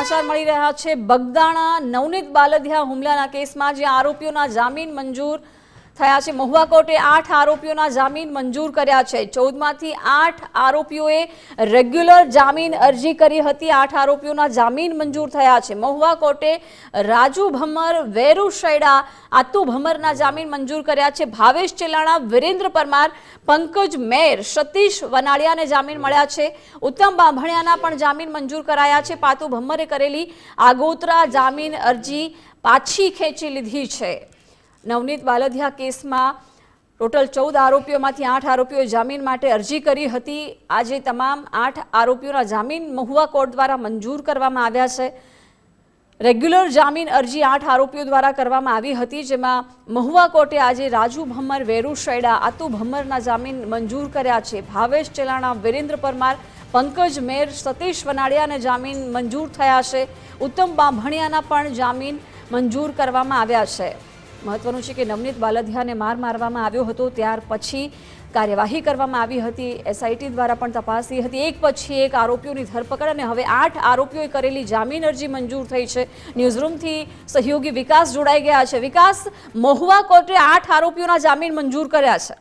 સમાચાર મળી રહ્યા છે. બગદાણા નવનીત બાલદિયા હુમલાના કેસમાં જે આરોપીઓના જામીન મંજૂર થયા છે. મહુવા કોર્ટે આઠ આરોપીઓના જામીન મંજૂર કર્યા છે. ચૌદમાંથી આઠ આરોપીઓએ રેગ્યુલર જામીન અરજી કરી હતી. આઠ આરોપીઓના જામીન મંજૂર થયા છે. મહુવા કોર્ટે રાજુ ભમર, વેરુ શૈડા, આતુ ભમરના જામીન મંજૂર કર્યા છે. ભાવેશ ચેલાણા, વિરેન્દ્ર પરમાર, પંકજ મેર, સતીશ વનાળિયાને જામીન મળ્યા છે. ઉત્તમ બાંભણિયાના પણ જામીન મંજૂર કરાયા છે. પાતુ ભમ્મરે કરેલી આગોતરા જામીન અરજી પાછી ખેંચી લીધી છે. નવનીત બાલદિયા કેસમાં ટોટલ ચૌદ આરોપીઓમાંથી આઠ આરોપીઓએ જામીન માટે અરજી કરી હતી. આજે તમામ આઠ આરોપીઓના જામીન મહુવા કોર્ટ દ્વારા મંજૂર કરવામાં આવ્યા છે. રેગ્યુલર જામીન અરજી આઠ આરોપીઓ દ્વારા કરવામાં આવી હતી, જેમાં મહુવા કોર્ટે આજે રાજુ ભમ્મર વેરુ શૈડા, આતુ ભમ્મરના જામીન મંજૂર કર્યા છે. ભાવેશ ચેલાણા, વિરેન્દ્ર પરમાર, પંકજ મેર, સતીશ વનાડિયાને જામીન મંજૂર થયા છે. ઉત્તમ બાંભણિયાના પણ જામીન મંજૂર કરવામાં આવ્યા છે. મહત્વનું છે કે નવનીત બાલધિયાને માર મારવામાં આવ્યો હતો, ત્યાર પછી કાર્યવાહી કરવામાં આવી હતી. એસઆઈટી દ્વારા પણ તપાસ થઈ હતી. એક પછી એક આરોપીઓની ધરપકડ અને હવે આઠ આરોપીઓએ કરેલી જામીન અરજી મંજૂર થઈ છે. ન્યૂઝરૂમથી સહયોગી વિકાસ જોડાઈ ગયા છે. વિકાસ મહુવા કોર્ટે આઠ આરોપીઓના જામીન મંજૂર કર્યા છે.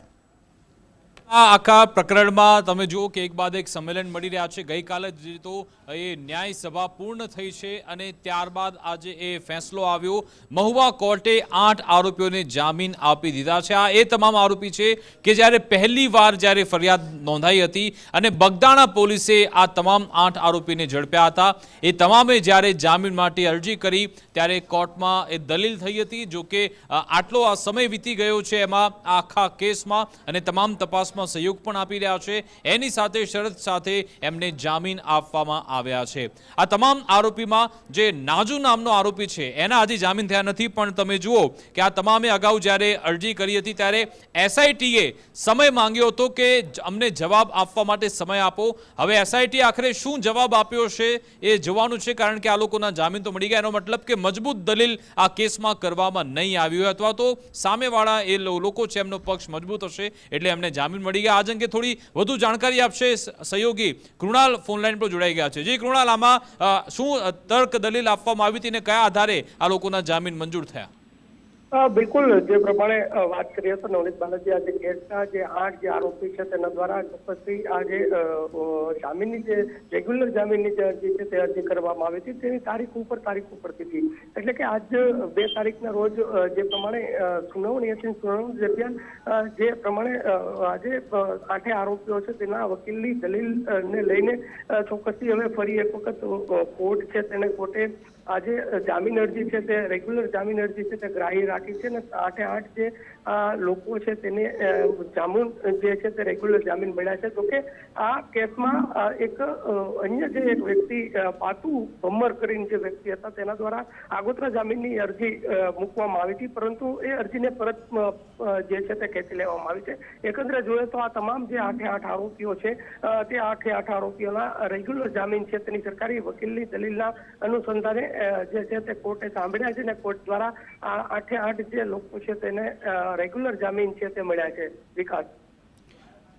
આ આખા પ્રકરણમાં તમે જુઓ કે એક બાદ એક સંમેલન મળી રહ્યા છે. ગઈકાલે જ તો એ ન્યાય સભા પૂર્ણ થઈ છે અને ત્યારબાદ આજે એ ફેંસલો આવ્યો. મહુવા કોર્ટે આઠ આરોપીઓને જામીન આપી દીધા છે. આ એ તમામ આરોપી છે કે જ્યારે પહેલી વાર જ્યારે ફરિયાદ નોંધાઈ હતી અને બગદાણા પોલીસે આ તમામ આઠ આરોપીને ઝડપ્યા હતા. એ તમામે જ્યારે જામીન માટે અરજી કરી ત્યારે કોર્ટમાં એ દલીલ થઈ હતી. જોકે આટલો આ સમય વીતી ગયો છે એમાં આખા કેસમાં અને તમામ તપાસમાં સહયોગ પણ આપી રહ્યા છે. એની સાથે શરત સાથે એમને જામીન આપવામાં આવ્યા છે. આ તમામ આરોપીમાં જે નાજુ નામનો આરોપી છે, એના હજી જામીન થયા નથી, પણ તમે જુઓ કે આ તમામે અગાઉ જ્યારે અરજી કરી હતી ત્યારે એસઆઈટીએ સમય માંગ્યો હતો કે અમને જવાબ આપવા માટે સમય આપો. હવે એસઆઈટી આખરે શું જવાબ આપ્યો છે એ જોવાનું છે, કારણ કે આ લોકોના જામીન તો મળી ગયા. એનો મતલબ કે મજબૂત દલીલ આ કેસમાં કરવામાં નહીં આવી હોય અથવા તો સામેવાળા એ લોકો છે, એમનો પક્ષ મજબૂત હશે, એટલે એમને જામીન મળી ગયા. આજ અંગે થોડી વધુ જાણકારી આપશે સહયોગી કૃણાલ ફોનલાઈન પર જોડાઈ ગયા છે. જે કૃણાલ, આમાં શું તર્ક દલીલ આપવામાં આવી હતી અને કયા આધારે આ લોકોના જામીન મંજૂર થયા? બિલકુલ, જે પ્રમાણે વાત કરીએ તો નવનીત બાલાજી આજે કેસના જે આઠ જે આરોપી છે તેના દ્વારા ચોક્કસથી આ જામીનની જે રેગ્યુલર જામીનની જે અરજી છે તે અરજી કરવામાં આવી હતી. તેની તારીખ ઉપર તારીખ ઉપર હતી એટલે કે આજ બે તારીખના રોજ જે પ્રમાણે સુનાવણી હતી સુનાવણી દરમિયાન જે પ્રમાણે આજે આઠે આરોપીઓ છે તેના વકીલની દલીલ ને લઈને ચોક્કસથી હવે ફરી એક વખત કોર્ટ છે તેને કોર્ટે આજે જામીન અરજી છે તે રેગ્યુલર જામીન અરજી છે તે ગ્રાહ્ય રાખી છે અને આઠે આઠ જે લોકો છે તેને જામીન જે છે તે રેગ્યુલર જામીન મળ્યા છે. તો કે આ કેસમાં એક અન્ય જે એક વ્યક્તિ પાતુ ભમ્મર કરીને જે વ્યક્તિ હતા તેના દ્વારા આગોતરા જામીનની અરજી મૂકવામાં આવી હતી. પરંતુ એ અરજીને પરત જે છે તે ખેંચી લેવામાં આવી છે. એકંદરે જોઈએ તો આ તમામ જે આઠે આઠ આરોપીઓ છે તે આઠે આઠ આરોપીઓના રેગ્યુલર જામીન છે તેની સરકારી વકીલની દલીલના અનુસંધાને જે છે તે કોર્ટે સાંભળ્યા છે ને કોર્ટ દ્વારા આ આઠે આઠ જે લોકો છે તેને રેગ્યુલર જામીન છે તે મળ્યા છે વિકાસ.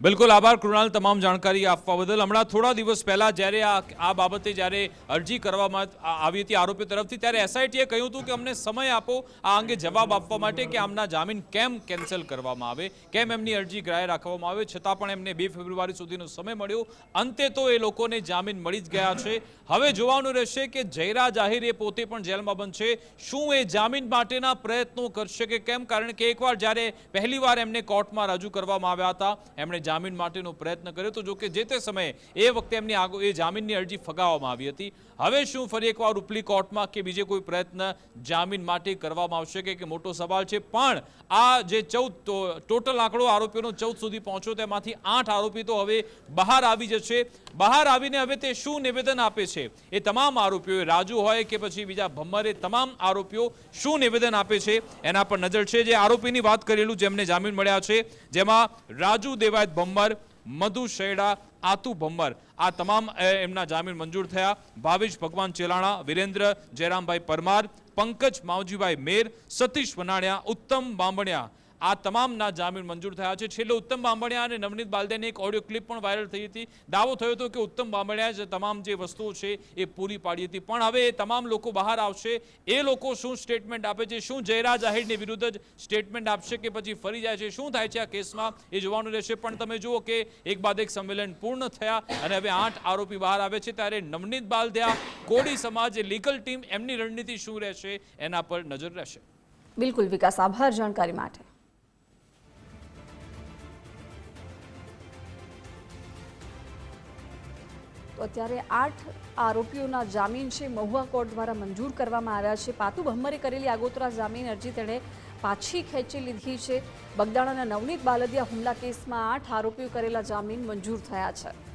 બિલકુલ આભાર કૃણાલ, તમામ જાણકારી આપવા બદલ. હમણાં થોડા દિવસ પહેલાં જ્યારે આ આ બાબતે જ્યારે અરજી કરવામાં આવી હતી આરોપીઓ તરફથી, ત્યારે એસઆઈટીએ કહ્યું હતું કે અમને સમય આપો, આ અંગે જવાબ આપવા માટે કે આમના જામીન કેમ કેન્સલ કરવામાં આવે, કેમ એમની અરજી ગ્રાહ્ય રાખવામાં આવે. છતાં પણ એમને બે ફેબ્રુઆરી સુધીનો સમય મળ્યો. અંતે તો એ લોકોને જામીન મળી જ ગયા છે. હવે જોવાનું રહેશે કે જયરા જાહેર એ પોતે પણ જેલમાં બનશે. શું એ જામીન માટેના પ્રયત્નો કરશે કે કેમ? કારણ કે એકવાર જ્યારે પહેલીવાર એમને કોર્ટમાં રજૂ કરવામાં આવ્યા હતા, એમણે જામીન માટેનો પ્રયત્ન કર્યો હતો જોકે જે તે સમયે એ વખતે એમની આગો, એ જામીનની અરજી ફગાવવામાં આવી હતી. હવે શું ફરી એકવાર ઉપલી કોર્ટમાં કે બીજે કોઈ પ્રયત્ન જામીન માટે કરવામાં આવશે કે કે મોટો સવાલ છે? પણ આ જે ચૌદ ટોટલ આંકડો આરોપીઓનો ચૌદ સુધી પહોંચ્યો, તેમાંથી આઠ આરોપી તો હવે બહાર આવી જશે. બહાર આવીને હવે તે શું નિવેદન આપે છે? એ તમામ આરોપીઓ રાજુ હોય કે પછી બીજા ભમ્મરે તમામ આરોપીઓ શું નિવેદન આપે છે? એના પર નજર છે. જે આરોપીની વાત કરેલું જેમને જામીન મળ્યા છે, જેમાં રાજુ દેવાયત ભમ્મર મધુ શેડા, આતુ ભમ્મર આ તમામ એમના જામીન મંજૂર થયા. ભાવેશ ભગવાન ચેલાણા, વિરેન્દ્ર જયરામભાઈ પરમાર, પંકજ માવજીભાઈ મેર, સતીશ વનાણિયા, ઉત્તમ બાંભણિયા આ તમામના જામીન મંજૂર થયા છે. છેલ્લે ઉત્તમ બાંભણિયા અને નવનીત બાલદેની એક ઓડિયો ક્લિપ પણ વાયરલ થઈ હતી. દાવો થયો હતો કે ઉત્તમ બાંભણિયા જે તમામ જે વસ્તુઓ છે એ પૂરી પાડી હતી. પણ હવે એ તમામ લોકો બહાર આવશે. એ લોકો શું સ્ટેટમેન્ટ આપે છે? શું જયરાજ આહિરની વિરુદ્ધ જ સ્ટેટમેન્ટ આપશે કે પછી ફરી જાય છે? શું થાય છે આ કેસમાં? એ જોવાનું રહેશે. પણ તમે જુઓ કે એક બાદ એક સંમેલન પૂર્ણ થયા અને હવે આઠ આરોપી બહાર આવે છે. ત્યારે નવનીત બાલદિયા કોડી સમાજ લીગલ ટીમ એમની રણનીતિ શું રહેશે? એના પર નજર રહેશે. બિલકુલ વિકાસ, આભાર જાણકારી માટે. અત્યારે આઠ આરોપીઓના જામીન છે. મહુવા કોર્ટ દ્વારા મંજૂર કરવામાં આવ્યા છે. પાતુ ભમ્મરે કરેલી આગોતરા જામીન અરજી તેણે પાછી ખેંચી લીધી છે. બગદાણાના નવનીત બાલદિયા હુમલા કેસમાં આઠ આરોપીઓ કરેલા જામીન મંજૂર થયા છે.